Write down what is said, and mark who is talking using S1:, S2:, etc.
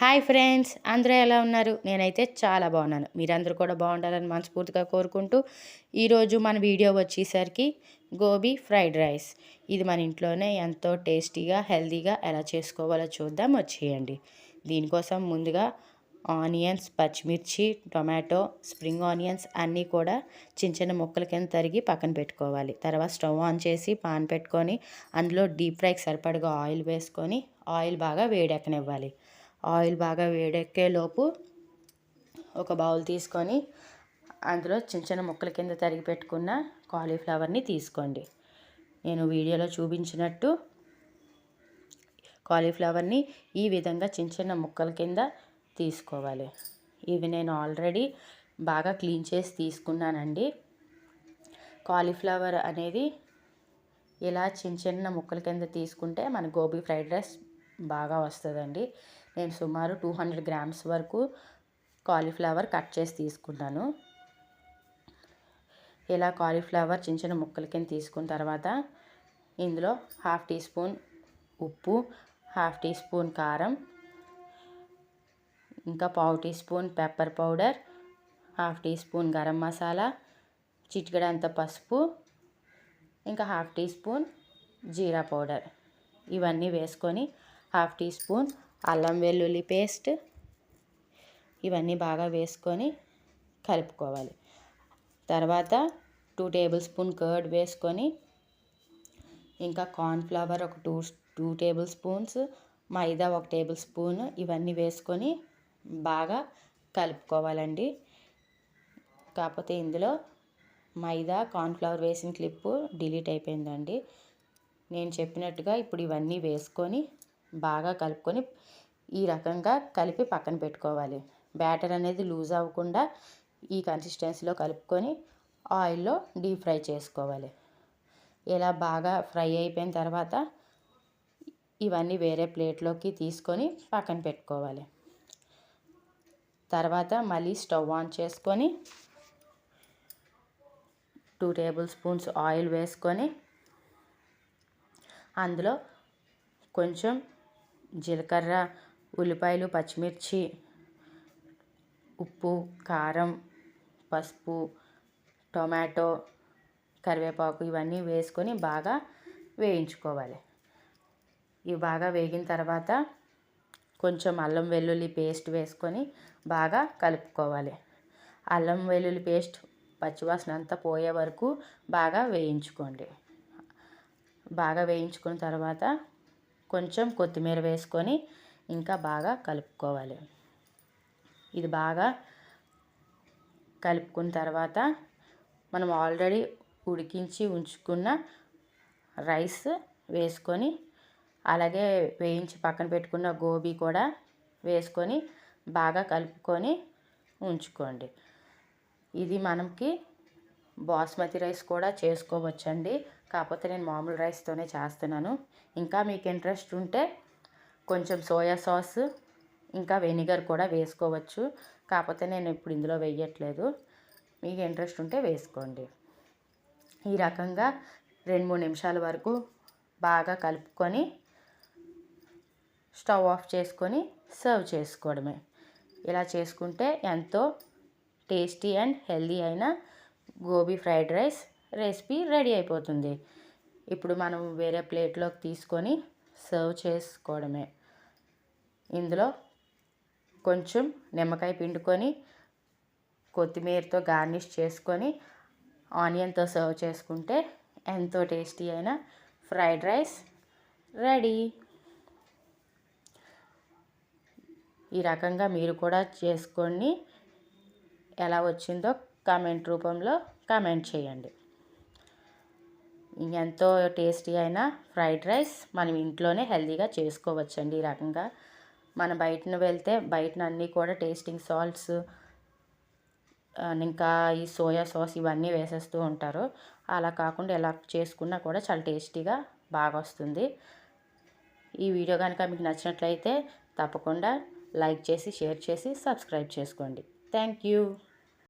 S1: Hi friends అందరూ ఎలా ఉన్నారు? నేనైతే చాలా బాగున్నాను. మీరందరూ కూడా బాగుండాలని మనస్ఫూర్తిగా కోరుకుంటూ ఈరోజు మన వీడియో వచ్చేసరికి గోబీ ఫ్రైడ్ రైస్. ఇది మన ఇంట్లోనే ఎంతో టేస్టీగా హెల్తీగా ఎలా చేసుకోవాలో చూద్దాం. వచ్చేయండి. దీనికోసం ముందుగా ఆనియన్స్ పచ్చిమిర్చి టొమాటో స్ప్రింగ్ ఆనియన్స్ అన్నీ కూడా చిన్న చిన్న ముక్కల కింద తరిగి పక్కన పెట్టుకోవాలి. తర్వాత స్టవ్ ఆన్ చేసి పాన్ పెట్టుకొని అందులో డీప్ ఫ్రైకి సరిపడగా ఆయిల్ వేసుకొని ఆయిల్ బాగా వేడెక్కనివ్వాలి. ఆయిల్ బాగా వేడెక్కేలోపు ఒక బౌల్ తీసుకొని అందులో చిన్న చిన్న ముక్కల కింద తరిగి పెట్టుకున్న కాలీఫ్లవర్ని తీసుకోండి. నేను వీడియోలో చూపించినట్టు కాలీఫ్లవర్ని ఈ విధంగా చిన్న చిన్న ముక్కల కింద తీసుకోవాలి. ఇవి నేను ఆల్రెడీ బాగా క్లీన్ చేసి తీసుకున్నానండి. కాలీఫ్లవర్ అనేది ఇలా చిన్న చిన్న ముక్కల కింద తీసుకుంటే మన గోబీ ఫ్రైడ్ రైస్ బాగా వస్తుందండి. నేను సుమారు టూ హండ్రెడ్ గ్రామ్స్ వరకు కాలీఫ్లవర్ కట్ చేసి తీసుకున్నాను. ఇలా కాలీఫ్లవర్ చిన్న చిన్న ముక్కల కింద తీసుకున్న తర్వాత ఇందులో హాఫ్ టీ స్పూన్ ఉప్పు హాఫ్ టీ స్పూన్ కారం ఇంకా పావు teaspoon pepper powder half teaspoon garam masala చిటికడంత పసుపు ఇంకా హాఫ్ టీ స్పూన్ జీరా పౌడర్. ఇవన్నీ వేసుకొని హాఫ్ టీ స్పూన్ అల్లం వెల్లుల్లి పేస్ట్ ఇవన్నీ బాగా వేసుకొని కలుపుకోవాలి. తర్వాత టూ టేబుల్ స్పూన్ కర్డ్ వేసుకొని ఇంకా కార్న్ఫ్లవర్ ఒక two two tablespoons maida ఒక టేబుల్ స్పూన్ ఇవన్నీ వేసుకొని బాగా కలుపుకోవాలండి. కాకపోతే ఇందులో మైదా కార్న్ఫ్లవర్ వేసిన క్లిప్పు డిలీట్ అయిపోయిందండి. నేను చెప్పినట్టుగా ఇప్పుడు ఇవన్నీ వేసుకొని బాగా కలుపుకొని ఈ రకంగా కలిపి పక్కన పెట్టుకోవాలి. బ్యాటర్ అనేది లూజ్ అవ్వకుండా ఈ కన్సిస్టెన్సీలో కలుపుకొని ఆయిల్లో డీప్ ఫ్రై చేసుకోవాలి. ఇలా బాగా ఫ్రై అయిపోయిన తర్వాత ఇవన్నీ వేరే ప్లేట్లోకి తీసుకొని పక్కన పెట్టుకోవాలి. తర్వాత మళ్ళీ స్టవ్ ఆన్ చేసుకొని టూ టేబుల్ స్పూన్స్ ఆయిల్ వేసుకొని అందులో కొంచెం జీలకర్ర ఉల్లిపాయలు పచ్చిమిర్చి ఉప్పు కారం పసుపు టొమాటో కరివేపాకు ఇవన్నీ వేసుకొని బాగా వేయించుకోవాలి. ఇవి బాగా వేగిన తర్వాత కొంచెం అల్లం వెల్లుల్లి పేస్ట్ వేసుకొని బాగా కలుపుకోవాలి. అల్లం వెల్లుల్లి పేస్ట్ పచ్చివాసన అంతా పోయే వరకు బాగా వేయించుకోండి. బాగా వేయించుకున్న తర్వాత కొంచెం కొత్తిమీర వేసుకొని ఇంకా బాగా కలుపుకోవాలి. ఇది బాగా కలుపుకున్న తర్వాత మనం ఆల్రెడీ ఉడికించి ఉంచుకున్న రైస్ వేసుకొని అలాగే వేయించి పక్కన పెట్టుకున్న గోబీ కూడా వేసుకొని బాగా కలుపుకొని ఉంచుకోండి. ఇది మనకి బాస్మతి రైస్ కూడా చేసుకోవచ్చండి. కాకపోతే నేను మామూలు రైస్తోనే చేస్తున్నాను. ఇంకా మీకు ఇంట్రెస్ట్ ఉంటే కొంచెం సోయా సాస్ ఇంకా వెనిగర్ కూడా వేసుకోవచ్చు. కాకపోతే నేను ఇప్పుడు ఇందులో వేయట్లేదు. మీకు ఇంట్రెస్ట్ ఉంటే వేసుకోండి. ఈ రకంగా రెండు మూడు నిమిషాల వరకు బాగా కలుపుకొని స్టవ్ ఆఫ్ చేసుకొని సర్వ్ చేసుకోవడమే. ఇలా చేసుకుంటే ఎంతో టేస్టీ అండ్ హెల్దీ అయిన gobi fried rice recipe ready అయిపోతుంది. ఇప్పుడు మనం వేరే ప్లేట్లోకి తీసుకొని సర్వ్ చేసుకోవడమే. ఇందులో కొంచెం నిమ్మకాయ పిండుకొని కొత్తిమీరతో గార్నిష్ చేసుకొని ఆనియన్తో సర్వ్ చేసుకుంటే ఎంతో టేస్టీ అయిన ఫ్రైడ్ రైస్ రెడీ. ఈ రకంగా మీరు కూడా చేసుకొని ఎలా వచ్చిందో కామెంట్ రూపంలో కామెంట్ చేయండి. ఎంతో టేస్టీ అయిన ఫ్రైడ్ రైస్ మనం ఇంట్లోనే హెల్తీగా చేసుకోవచ్చండి ఈ రకంగా. మన బయటను వెళ్తే బయటన అన్నీ కూడా టేస్టింగ్ సాల్ట్స్ ఇంకా ఈ సోయా సాస్ ఇవన్నీ వేసేస్తూ ఉంటారు. అలా కాకుండా ఎలా చేసుకున్నా కూడా చాలా టేస్టీగా బాగా వస్తుంది. ఈ వీడియో కనుక మీకు నచ్చినట్లయితే తప్పకుండా లైక్ చేసి షేర్ చేసి సబ్స్క్రైబ్ చేసుకోండి. Thank you.